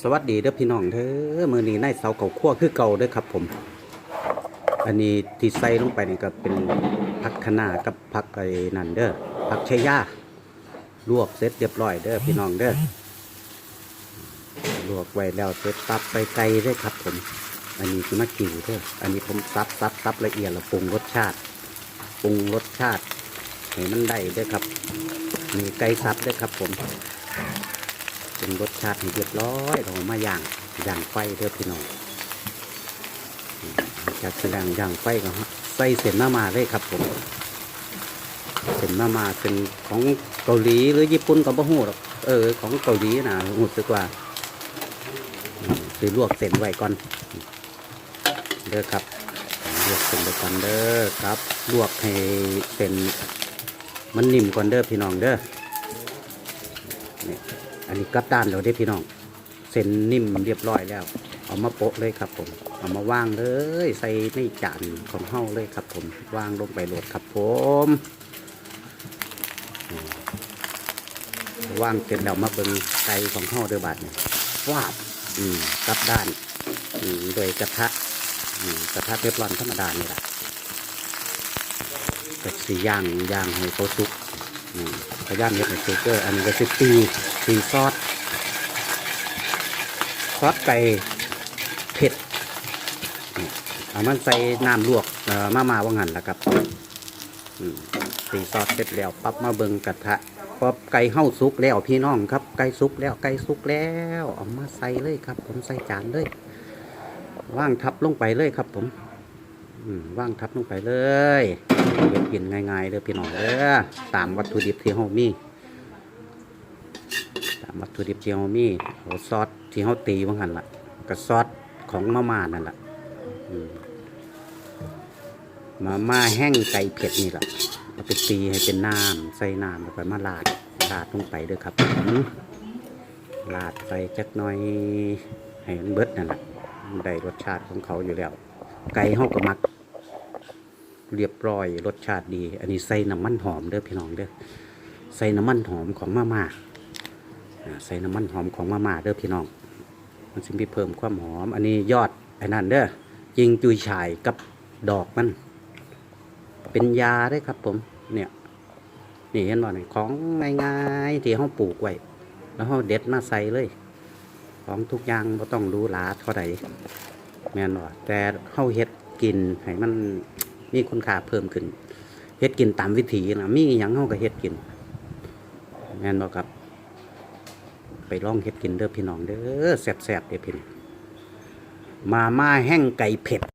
สวัสดีเด้อพี่น้องเด้อมือนี้ในเสาเก่าขั้วคือเก่าเด้อครับผม อันนี้ที่ใส่ลงไปนี่ก็เป็นผักคะน้ากับผักไอ้นั่นเด้อผักชายาลวกเสร็จเรียบร้อยเด้อพี่น้องเด้อลวกไว้แล้วเสร็จปั๊บใส่ไก่เด้อครับผม อันนี้คือมะกิวเด้ออันนี้ผมซับซับซับละเอียดแล้วปรุงรสชาติปรุงรสชาติให้มันได้เด้อครับมีไก่ซับเด้อครับผม เปรุงรสชาติให้เรียบร้อยเรามาย่างย่างไฟเด้อพี่น้องจากแสดงย่างไฟก็ฮะใส่เส้นมามาเลยครับผมเส้นมามาเป็นของเกาหลีหรือญี่ปุ่นก็บ่ฮู้หรอกเออของเกาหลีนะรู้สึกว่าอืมสิลวกเส้นไว้ก่อนเด้อครับลวกเส้นไว้ก่อนเด้อครับ ลวกให้เส้นมันนิ่มก่อนเด้อพี่น้องเด้อนี่ อันนี้กลับด้านเราได้พี่น้อง เส้นนิ่มเรียบร้อยแล้ว เอามาโปะเลยครับผม เอามาวางเลย ใส่ในจานของเฮาเลยครับผมวางลงไปโหลดครับผมอืมวางเสร็จแล้วมาเบิ่งไก่ของเฮาเด้อบาดนี่วาบอืมกลับด้านอืมโดยกระทะอืมกระทะเทฟลอนธรรมดานี่แหละก็สีย่างย่างให้เขาสุกอืม พยายามเฮ็ดให้สุกเกอร์ อันนี้ก็สิตีตีซอสซอสไก่เผ็ดเอามันใส่น้ำลวกเอ่อมามาว่างันและครับอืมตีซอสเสร็จแล้วปั๊บมาเบิงกระทะพอไก่เฮาสุกแล้วพี่น้องครับ ไก่สุกแล้วไก่สุกแล้วเอามาใส่เลยครับ ผมใส่จานเลยว่างทับลงไปเลยครับผม ว่างทับลงไปเลยเก็บกินง่ายๆเลยพี่น้องเด้อตามวัตถุดิบที่เฮามีตามวัตถุดิบที่เฮามีเอาซอสที่เฮาตีว่างั้นล่ะกับซอสของมาม่านั่นล่ะมาม่าแห้งไก่เผ็ดนี่ล่ะเอาไปตีให้เป็นน้ำใส่น้ำแล้วก็มาลาดลาดลงไปด้อครับลาดใส่จักหน่อยให้มันเบิดนั่นแหละได้รสชาติของเขาอยู่แล้ว ไก่เฮาก็มัก เรียบร้อยรสชาติดี อันนี้ใส่น้ำมันหอมเด้อพี่น้องเด้อใส่น้ำมันหอมของมาม่าใส่น้ำมันหอมของมาม่าเด้อพี่น้อง มันจะมีเพิ่มความหอม อันนี้ยอดไอ้นั่นเด้อจิงจุยฉายกับดอกมัน เป็นยาได้ครับผมเนี่ยนี่เห็นบ่เนี่ยของง่ายๆที่เขาปลูกไว้แล้วเขาเด็ดมาใส่เลย ของทุกอย่างก็ต้องรู้ลาเท่าไหร่แม่นบ่แต่เขาเฮ็ดกินให้มัน มีคุณค่าเพิ่มขึ้นเฮ็ดกินตามวิถีนะมีอย่างเขาก็เฮ็ดกินแม่นบ่ครับ ไปลองเฮ็ดกินเด้อพี่น้องเด้อแซ่บๆเด้อพี่น้องมาม่าแห้งไก่เผ็ด